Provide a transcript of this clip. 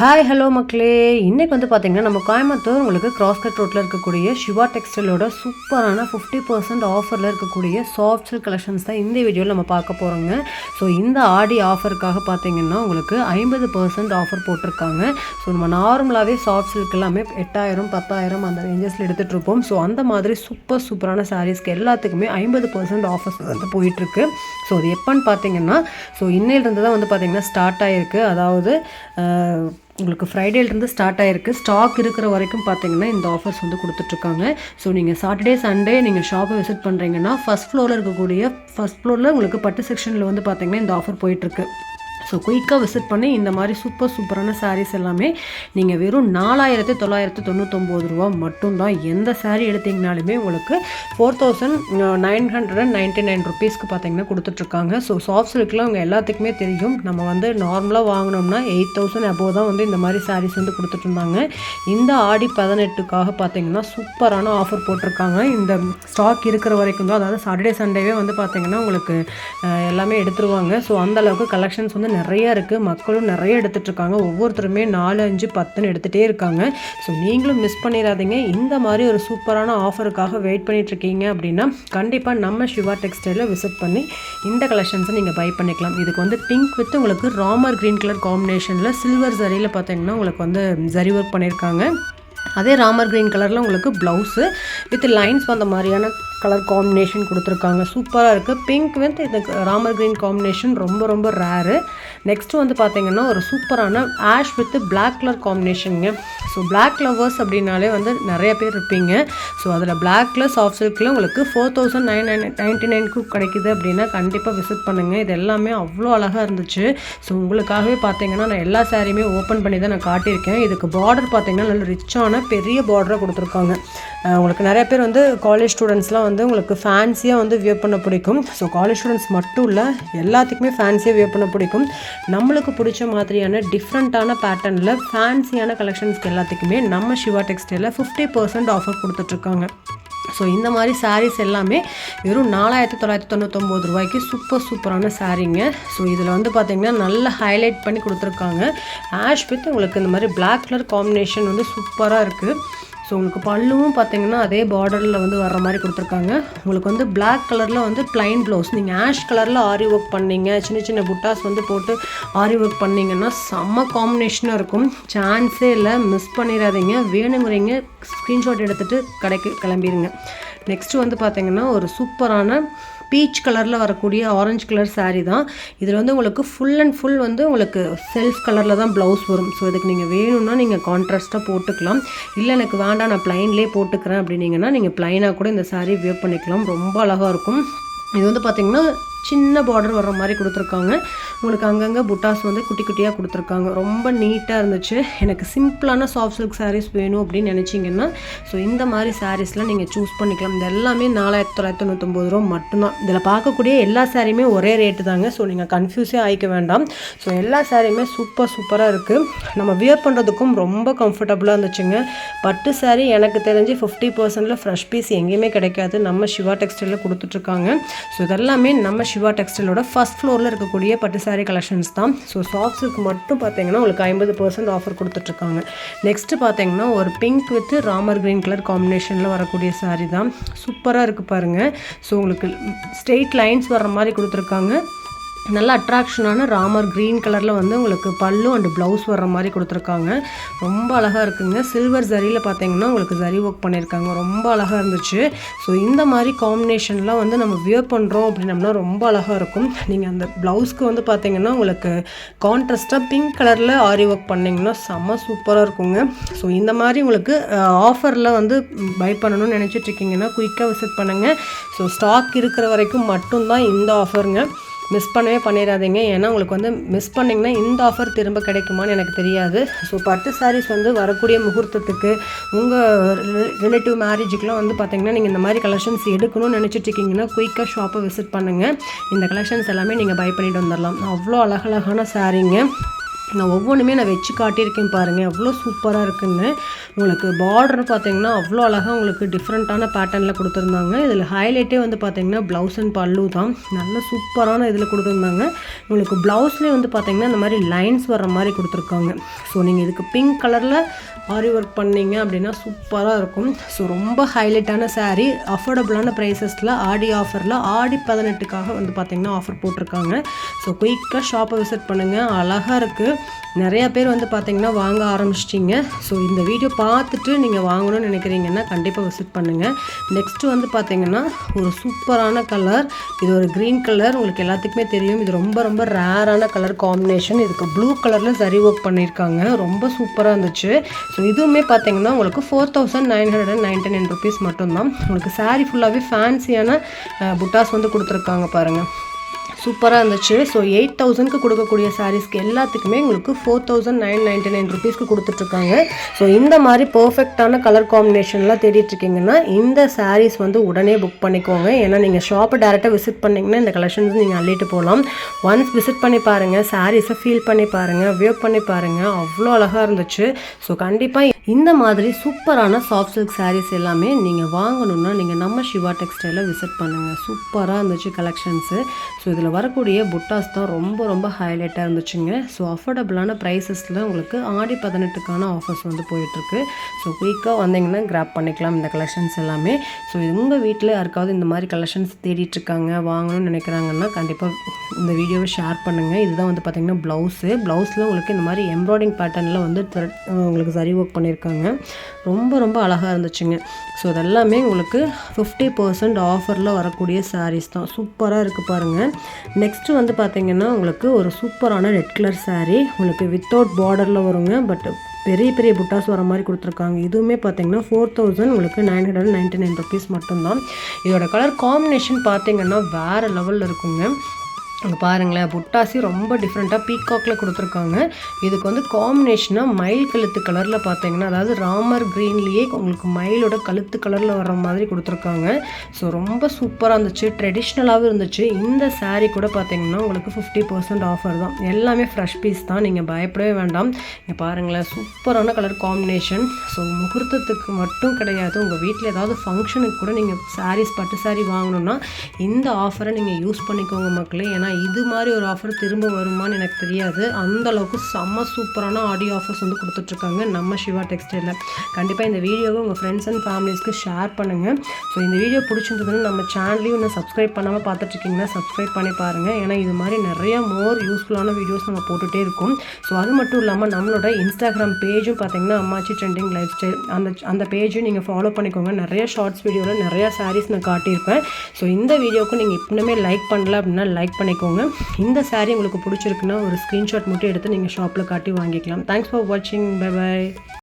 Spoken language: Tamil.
ஹாய் ஹலோ மக்களே. இன்றைக்கி வந்து பார்த்தீங்கன்னா நம்ம கோயம்புத்தூர் உங்களுக்கு கிராஸ்கட் ரோட்டில் இருக்கக்கூடிய சிவா டெக்ஸ்டைலோட சூப்பரான ஃபிஃப்டி பர்சன்ட் ஆஃபரில் இருக்கக்கூடிய சாஃப்ட் சில்க் கலெக்ஷன்ஸ் தான் இந்த வீடியோவில் நம்ம பார்க்க போகிறோங்க ஸோ இந்த ஆடி ஆஃபருக்காக பார்த்தீங்கன்னா உங்களுக்கு ஐம்பது பர்சன்ட் ஆஃபர் போட்டிருக்காங்க. ஸோ நம்ம நார்மலாகவே சாஃப்ட் சில்க் எல்லாமே எட்டாயிரம் பத்தாயிரம் அந்த ரேஞ்சஸில் எடுத்துகிட்டு இருப்போம். ஸோ அந்த மாதிரி சூப்பர் சூப்பரான சாரீஸ்க்கு எல்லாத்துக்குமே ஐம்பது பர்சன்ட் ஆஃபர்ஸ் வந்து போயிட்டுருக்கு. ஸோ அது எப்போன்னு பார்த்தீங்கன்னா ஸோ இன்னையிலிருந்து தான் வந்து பார்த்தீங்கன்னா ஸ்டார்ட் ஆகிருக்கு அதாவது உங்களுக்கு ஃப்ரைடேலேருந்து ஸ்டார்ட் ஆகிருக்கு ஸ்டாக் இருக்கிற வரைக்கும் பார்த்தீங்கன்னா இந்த ஆஃபர்ஸ் வந்து கொடுத்துட்ருக்காங்க. ஸோ நீங்கள் சாட்டர்டே சண்டே நீங்கள் ஷாப்பை விசிட் பண்ணுறீங்கன்னா ஃபஸ்ட் ஃப்ளோரில் இருக்கக்கூடிய ஃபஸ்ட் ஃப்ளோரில் உங்களுக்கு பட்டு செக்ஷனில் வந்து பார்த்தீங்கன்னா இந்த ஆஃபர் போயிட்டுருக்கு ஸோ குயிக்காக விசிட் பண்ணி இந்த மாதிரி சூப்பர் சூப்பரான சாரீஸ் எல்லாமே நீங்கள் வெறும் நாலாயிரத்தி தொள்ளாயிரத்தி தொண்ணூத்தொம்பது ரூபா மட்டும்தான் எந்த சாரீ எடுத்தீங்கனாலுமே உங்களுக்கு four thousand nine hundred and ninety nine ருபீஸ்க்கு பார்த்தீங்கன்னா கொடுத்துட்ருக்காங்க. ஸோ சாஃப்ட் சில்க்லாம் அவங்க எல்லாத்துக்குமே தெரியும். நம்ம வந்து நார்மலாக வாங்கினோம்னா எயிட் தௌசண்ட் அபோவ் தான் வந்து இந்த மாதிரி சாரீஸ் வந்து கொடுத்துட்ருந்தாங்க. இந்த ஆடி பதினெட்டுக்காக பார்த்தீங்கன்னா சூப்பரான ஆஃபர் போட்டிருக்காங்க. இந்த ஸ்டாக் இருக்கிற வரைக்கும் தான் அதாவது சாட்டர்டே சண்டேவே வந்து பார்த்தீங்கன்னா உங்களுக்கு uh, எல்லாமே எடுத்துருவாங்க. ஸோ அந்த அளவுக்கு கலெக்ஷன்ஸ் வந்து நிறைய இருக்குது மக்களும் நிறைய எடுத்துகிட்ருக்காங்க ஒவ்வொருத்தருமே நாலு அஞ்சு பத்துன்னு எடுத்துகிட்டே இருக்காங்க. ஸோ நீங்களும் மிஸ் பண்ணிடாதீங்க இந்த மாதிரி ஒரு சூப்பரான ஆஃபருக்காக வெயிட் பண்ணிகிட்ருக்கீங்க அப்படின்னா கண்டிப்பாக நம்ம சிவா டெக்ஸ்டைலில் விசிட் பண்ணி இந்த கலெக்ஷன்ஸை நீங்கள் பை பண்ணிக்கலாம். இதுக்கு வந்து பிங்க் வித் உங்களுக்கு ராமர் க்ரீன் கலர் காம்பினேஷனில் சில்வர் ஜரியில் பார்த்தீங்கன்னா உங்களுக்கு வந்து ஜரி ஒர்க் பண்ணியிருக்காங்க அதே ராமர் க்ரீன் கலரில் உங்களுக்கு ப்ளவுஸு வித் லைன்ஸ் வந்த மாதிரியான கலர் காம்பினேஷன் கொடுத்துருக்காங்க. சூப்பராக இருக்குது பிங்க் வித் இந்த ராமர் க்ரீன் காம்பினேஷன் ரொம்ப ரொம்ப ரேரு நெக்ஸ்ட் வந்து பார்த்தீங்கன்னா ஒரு சூப்பரான ஆஷ் வித் பிளாக் கலர் காம்பினேஷனுங்க ஸோ பிளாக் லவர்ஸ் அப்படின்னாலே வந்து நிறைய பேர் இருப்பீங்க. ஸோ அதில் பிளாக்ல சாஃப்ட் சில்கில் உங்களுக்கு four thousand nine nine ninety நைனுக்கு கிடைக்குது அப்படின்னா கண்டிப்பாக விசிட் பண்ணுங்கள் இது எல்லாமே அவ்வளோ அழகாக இருந்துச்சு. ஸோ உங்களுக்காகவே பார்த்தீங்கன்னா நான் எல்லா சாரியுமே ஓப்பன் பண்ணி தான் நான் காட்டியிருக்கேன். இதுக்கு பார்டர் பார்த்தீங்கன்னா நல்ல ரிச்சான பெரிய பார்டராக கொடுத்துருக்காங்க. உங்களுக்கு நிறைய பேர் வந்து காலேஜ் ஸ்டூடெண்ட்ஸ்லாம் வந்து உங்களுக்கு ஃபேன்சியாக வந்து வியர் பண்ண பிடிக்கும். ஸோ காலேஜ் ஸ்டூடெண்ட்ஸ் மட்டும் இல்லை எல்லாத்துக்குமே ஃபேன்சியாக வியர் பண்ண பிடிக்கும். நம்மளுக்கு பிடிச்ச மாதிரியான டிஃப்ரெண்ட்டான பேட்டர்னில் ஃபேன்சியான கலெக்ஷன்ஸ்க்கு எல்லாத்துக்குமே நம்ம சிவா டெக்ஸ்டைலில் ஃபிஃப்டி பர்சன்ட் ஆஃபர் கொடுத்துட்ருக்காங்க. ஸோ இந்த மாதிரி சாரீஸ் எல்லாமே வெறும் நாலாயிரத்தி தொள்ளாயிரத்தி தொண்ணூத்தொம்பது ரூபாய்க்கு சூப்பர் சூப்பரான சாரீங்க ஸோ இதில் வந்து பார்த்திங்கன்னா நல்லா ஹைலைட் பண்ணி கொடுத்துருக்காங்க. ஆஷ் வித் உங்களுக்கு இந்த மாதிரி பிளாக் கலர் காம்பினேஷன் வந்து சூப்பராக இருக்குது ஸோ உங்களுக்கு பல்லுவும் பார்த்தீங்கன்னா அதே பார்டரில் வந்து வர்ற மாதிரி கொடுத்துருக்காங்க. உங்களுக்கு வந்து பிளாக் கலரில் வந்து பிளைன் ப்ளவுஸ் நீங்கள் ஆஷ் கலரில் ஆரி ஒர்க் பண்ணீங்க. சின்ன சின்ன புட்டாஸ் வந்து போட்டு ஆரி ஒர்க் பண்ணீங்கன்னா செம்ம காம்பினேஷனாக இருக்கும். சான்ஸே இல்லை மிஸ் பண்ணிடாதீங்க. வேணுங்கிறீங்க ஸ்க்ரீன்ஷாட் எடுத்துகிட்டு கடைக்கு கிளம்பிடுங்க நெக்ஸ்ட்டு வந்து பார்த்தீங்கன்னா ஒரு சூப்பரான பீச் கலரில் வரக்கூடிய ஆரஞ்சு கலர் சாரீ தான். இதில் வந்து உங்களுக்கு ஃபுல் அண்ட் ஃபுல் வந்து உங்களுக்கு செல்ஃப் கலரில் தான் ப்ளவுஸ் வரும். ஸோ இதுக்கு நீங்கள் வேணும்னா நீங்கள் கான்ட்ராஸ்ட்டாக போட்டுக்கலாம். இல்லை எனக்கு வேண்டாம் நான் ப்ளைன்லேயே போட்டுக்கிறேன் அப்படின்னீங்கன்னா நீங்கள் ப்ளைனாக கூட இந்த சாரீ வியர் பண்ணிக்கலாம். ரொம்ப அழகாக இருக்கும். இது வந்து பார்த்திங்கன்னா சின்ன பார்டர் வர்ற மாதிரி கொடுத்துருக்காங்க. உங்களுக்கு அங்கங்கே புட்டாஸ் வந்து குட்டி குட்டியாக கொடுத்துருக்காங்க. ரொம்ப நீட்டாக இருந்துச்சு. எனக்கு சிம்பிளான சாஃப்ட் சில்க் சாரீஸ் வேணும் அப்படின்னு நினச்சிங்கன்னா ஸோ இந்த மாதிரி சாரீஸ்லாம் நீங்கள் சூஸ் பண்ணிக்கலாம். இது எல்லாமே நாலாயிரத்தி தொள்ளாயிரத்தி தொண்ணூத்தொம்பது ரூபா மட்டும்தான். இதில் பார்க்கக்கூடிய எல்லா சாரியுமே ஒரே ரேட்டு தாங்க. ஸோ நீங்கள் கன்ஃபியூஸே ஆகிக்க வேண்டாம். ஸோ எல்லா சாரியுமே சூப்பர் சூப்பராக இருக்குது நம்ம வியர் பண்ணுறதுக்கும் ரொம்ப கம்ஃபர்டபுளாக இருந்துச்சுங்க. பட்டு saree எனக்கு தெரிஞ்சு ஃபிஃப்டி பர்சன்டில் ஃப்ரெஷ் பீஸ் எங்கேயுமே கிடைக்காது. நம்ம சிவா டெக்ஸ்டைலில் கொடுத்துட்ருக்காங்க ஸோ இதெல்லாமே நம்ம சிவா டெக்ஸ்டைலோட ஃபஸ்ட் ஃப்ளோரில் இருக்கக்கூடிய பட்டு சாரீ கலெக்ஷன்ஸ் தான். ஸோ சாக்ஸுக்கு மட்டும் பார்த்தீங்கன்னா உங்களுக்கு ஐம்பது பர்சன்ட் ஆஃபர் கொடுத்துட்ருக்காங்க. நெக்ஸ்ட்டு பார்த்தீங்கன்னா ஒரு pink with Ramar green colour காம்பினேஷனில் வரக்கூடிய சாரீ தான். சூப்பராக இருக்குது பாருங்கள் ஸோ உங்களுக்கு ஸ்ட்ரெயிட் லைன்ஸ் வர்ற மாதிரி கொடுத்துருக்காங்க. நல்ல அட்ராக்ஷனான ராமர் க்ரீன் கலரில் வந்து உங்களுக்கு பல்லு அண்ட் ப்ளவுஸ் வர்ற மாதிரி கொடுத்துருக்காங்க. ரொம்ப அழகாக இருக்குங்க. சில்வர் ஜரியில் பார்த்தீங்கன்னா உங்களுக்கு ஜரி ஒர்க் பண்ணியிருக்காங்க ரொம்ப அழகாக இருந்துச்சு. ஸோ இந்த மாதிரி காம்பினேஷன்லாம் வந்து நம்ம வியர் பண்ணுறோம் அப்படின்னம்னா ரொம்ப அழகாக இருக்கும். நீங்கள் அந்த ப்ளவுஸ்க்கு வந்து பார்த்தீங்கன்னா உங்களுக்கு கான்ட்ராஸ்ட்டாக பிங்க் கலரில் ஆரி ஒர்க் பண்ணிங்கன்னா செம்ம சூப்பராக இருக்குங்க. ஸோ இந்த மாதிரி உங்களுக்கு ஆஃபரில் வந்து பை பண்ணணும்னு நினச்சிட்ருக்கீங்கன்னா குயிக்காக விசிட் பண்ணுங்கள் ஸோ ஸ்டாக் இருக்கிற வரைக்கும் மட்டும்தான் இந்த ஆஃபருங்க மிஸ் பண்ணவே பண்ணிடாதீங்க ஏன்னா உங்களுக்கு வந்து மிஸ் பண்ணிங்கன்னா இந்த ஆஃபர் திரும்ப கிடைக்குமான்னு எனக்கு தெரியாது. ஸோ பட்டு சாரீஸ் வந்து வரக்கூடிய முகூர்த்தத்துக்கு உங்கள் ரிலேட்டிவ் மேரேஜுக்குலாம் வந்து பார்த்தீங்கன்னா நீங்கள் இந்த மாதிரி கலெக்ஷன்ஸ் எடுக்கணும்னு நினச்சிட்ருக்கீங்கன்னா குயிக்காக ஷாப்பை விசிட் பண்ணுங்கள் இந்த கலெக்ஷன்ஸ் எல்லாமே நீங்கள் பை பண்ணிட்டு வந்துடலாம் அவ்வளோ அழகழகான சாரீங்க நான் ஒவ்வொன்றுமே நான் வச்சு காட்டியிருக்கேன் பாருங்கள் எவ்வளோ சூப்பராக இருக்குன்னு. உங்களுக்கு பார்டர் பார்த்தீங்கன்னா அவ்வளோ அழகாக உங்களுக்கு டிஃப்ரெண்ட்டான பேட்டர்னில் கொடுத்துருந்தாங்க. இதில் ஹைலைட்டே வந்து பார்த்தீங்கன்னா ப்ளவுஸ் அண்ட் பல்லு தான். நல்ல சூப்பரான இதில் கொடுத்துருந்தாங்க. உங்களுக்கு ப்ளவுஸ்லேயே வந்து பார்த்தீங்கன்னா இந்த மாதிரி லைன்ஸ் வர்ற மாதிரி கொடுத்துருக்காங்க. ஸோ நீங்கள் இதுக்கு பிங்க் கலரில் ஆரி ஒர்க் பண்ணீங்க அப்படின்னா சூப்பராக இருக்கும். ஸோ ரொம்ப ஹைலைட்டான சாரீ அஃபோர்டபுளான ப்ரைஸஸில் ஆடி ஆஃபரில் ஆடி பதினெட்டுக்காக வந்து பார்த்திங்கன்னா ஆஃபர் போட்டிருக்காங்க. ஸோ குயிக்காக ஷாப்பை விசிட் பண்ணுங்கள் அழகாக இருக்குது நிறையா பேர் வந்து பார்த்தீங்கன்னா வாங்க ஆரம்பிச்சிட்டிங்க. ஸோ இந்த வீடியோ பார்த்துட்டு நீங்கள் வாங்கணும்னு நினைக்கிறீங்கன்னா கண்டிப்பாக விசிட் பண்ணுங்கள் நெக்ஸ்ட்டு வந்து பார்த்திங்கன்னா ஒரு சூப்பரான கலர் இது ஒரு க்ரீன் கலர் உங்களுக்கு எல்லாத்துக்குமே தெரியும். இது ரொம்ப ரொம்ப ரேரான கலர் காம்பினேஷன் இதுக்கு ப்ளூ கலரில் சரி ஒர்க் பண்ணியிருக்காங்க. ரொம்ப சூப்பராக இருந்துச்சு. ஸோ இதுவுமே பார்த்தீங்கன்னா உங்களுக்கு four thousand nine hundred and ninety nine rupees மட்டும்தான் உங்களுக்கு சாரீ ஃபுல்லாகவே ஃபேன்சியான புட்டாஸ் வந்து கொடுத்துருக்காங்க பாருங்கள் சூப்பராக இருந்துச்சு. ஸோ எயிட் தௌசண்ட்க்கு கொடுக்கக்கூடிய சாரீஸ்க்கு எல்லாத்துக்குமே உங்களுக்கு four thousand nine ninety nine ருபீஸ்க்கு கொடுத்துட்ருக்காங்க. ஸோ இந்த மாதிரி பர்ஃபெக்டான கலர் காம்பினேஷன்லாம் தேடிட்டுருக்கீங்கன்னா இந்த சாரீஸ் வந்து உடனே புக் பண்ணிக்கோங்க. ஏன்னா நீங்கள் ஷாப்பை டேரெக்டாக விசிட் பண்ணிங்கன்னா இந்த கலெக்ஷன்ஸ் நீங்கள் அள்ளிட்டு போகலாம். ஒன்ஸ் விசிட் பண்ணி பாருங்கள் சாரீஸை ஃபீல் பண்ணி பாருங்கள் வியர் பண்ணி பாருங்கள் அவ்வளோ அழகாக இருந்துச்சு. ஸோ கண்டிப்பாக இந்த மாதிரி சூப்பரான சாஃப்ட் சில்க் சாரீஸ் எல்லாமே நீங்கள் வாங்கணுன்னா நீங்கள் நம்ம சிவா டெக்ஸ்டைலை விசிட் பண்ணுங்கள் சூப்பராக இருந்துச்சு கலெக்ஷன்ஸு ஸோ இதில் வரக்கூடிய புட்டாஸ் தான் ரொம்ப ரொம்ப ஹைலைட்டாக இருந்துச்சுங்க. ஸோ அஃபோர்டபுளான ப்ரைஸஸில் உங்களுக்கு ஆடி பதினெட்டுக்கான ஆஃபர்ஸ் வந்து போயிட்டுருக்கு. ஸோ குயிக்காக வந்தீங்கன்னா கிராப் பண்ணிக்கலாம் இந்த கலெக்ஷன்ஸ் எல்லாமே. ஸோ உங்கள் வீட்டில் யாருக்காவது இந்த மாதிரி கலெக்ஷன்ஸ் தேடிட்டுருக்காங்க வாங்கணும்னு நினைக்கிறாங்கன்னா கண்டிப்பாக இந்த வீடியோவை ஷேர் பண்ணுங்கள் இதுதான் வந்து பார்த்திங்கன்னா ப்ளவுஸு ப்ளவுஸில் உங்களுக்கு இந்த மாதிரி எம்ப்ராய்டிங் பேட்டர்னில் வந்து உங்களுக்கு சரி ஒர்க் பண்ணியிருக்காங்க ரொம்ப ரொம்ப அழகாக இருந்துச்சுங்க. ஸோ இதெல்லாமே உங்களுக்கு ஃபிஃப்டி பர்சன்ட் ஆஃபரில் வரக்கூடிய சாரீஸ் தான். சூப்பராக இருக்குது பாருங்கள் நெக்ஸ்ட்டு வந்து பார்த்திங்கன்னா உங்களுக்கு ஒரு சூப்பரான ரெட் கலர் சாரீ உங்களுக்கு வித்தவுட் பார்டரில் வருங்க. பட் பெரிய பெரிய புட்டாஸ் வர மாதிரி கொடுத்துருக்காங்க. இதுவுமே பார்த்தீங்கன்னா ஃபோர் தௌசண்ட் உங்களுக்கு nine hundred ninety nine rupees மட்டும்தான். இதோட கலர் காம்பினேஷன் பார்த்தீங்கன்னா வேறு லெவலில் இருக்குங்க. அங்கே பாருங்களேன் புட்டாசி ரொம்ப டிஃப்ரெண்ட்டாக பீகாக்கில் கொடுத்துருக்காங்க. இதுக்கு வந்து காம்பினேஷனாக மயில் கழுத்து கலரில் பார்த்தீங்கன்னா அதாவது ராமர் க்ரீன்லேயே உங்களுக்கு மயிலோட கழுத்து கலரில் வர்ற மாதிரி கொடுத்துருக்காங்க. ஸோ ரொம்ப சூப்பராக இருந்துச்சு. ட்ரெடிஷ்னலாகவும் இருந்துச்சு. இந்த சாரீ கூட பார்த்தீங்கன்னா உங்களுக்கு ஃபிஃப்டி பர்சன்ட் ஆஃபர் தான். எல்லாமே ஃப்ரெஷ் பீஸ் தான். நீங்கள் பயப்படவே வேண்டாம். இங்கே பாருங்களேன் சூப்பரான கலர் காம்பினேஷன் ஸோ முகூர்த்தத்துக்கு மட்டும் கிடையாது. உங்கள் வீட்டில் ஏதாவது ஃபங்க்ஷனுக்கு கூட நீங்கள் சாரீஸ் பட்டு சாரீ வாங்கணுன்னா இந்த ஆஃபரை நீங்கள் யூஸ் பண்ணிக்கோங்க மக்களே. ஏன்னா இது மாதிரி ஒரு ஆஃபர் திரும்ப வருமான்னு எனக்கு தெரியாது. அந்தளவுக்கு செம்ம சூப்பரான ஆடியோ ஆஃபர்ஸ் வந்து கொடுத்துட்ருக்காங்க நம்ம சிவா டெக்ஸ்டைலில் கண்டிப்பாக இந்த வீடியோவை உங்கள் ஃப்ரெண்ட்ஸ் அண்ட் ஃபேமிலிஸ்க்கு ஷேர் பண்ணுங்கள் ஸோ இந்த வீடியோ பிடிச்சிருந்ததுன்னு நம்ம சேனலையும் இன்னும் சப்ஸ்கிரைப் பண்ணாமல் பார்த்துட்ருக்கீங்கன்னா சப்ஸ்கிரைப் பண்ணி பாருங்கள் ஏன்னா இது மாதிரி நிறைய மோர் யூஸ்ஃபுல்லான வீடியோஸ் நம்ம போட்டுகிட்டே இருக்கோம். ஸோ அது மட்டும் இல்லாமல் நம்மளோட இன்ஸ்டாகிராம் பேஜும் பார்த்தீங்கன்னா அம்மாச்சி ட்ரெண்டிங் லைஃப் ஸ்டைல் அந்த அந்த பேஜும் நீங்கள் ஃபாலோ பண்ணிக்கோங்க. நிறைய ஷார்ட்ஸ் வீடியோவில் நிறையா சாரீஸ் நான் காட்டியிருப்பேன். ஸோ இந்த வீடியோவுக்கு நீங்கள் இன்னுமே லைக் பண்ணல அப்படின்னா லைக் பண்ணிக்கோங்க. இந்த சாரீ உங்களுக்கு பிடிச்சிருக்குன்னா ஒரு ஸ்க்ரீன்ஷாட் மட்டும் எடுத்து நீங்கள் ஷாப்பில் காட்டி வாங்கிக்கலாம். தேங்க்ஸ் ஃபார் வாட்சிங் பை பை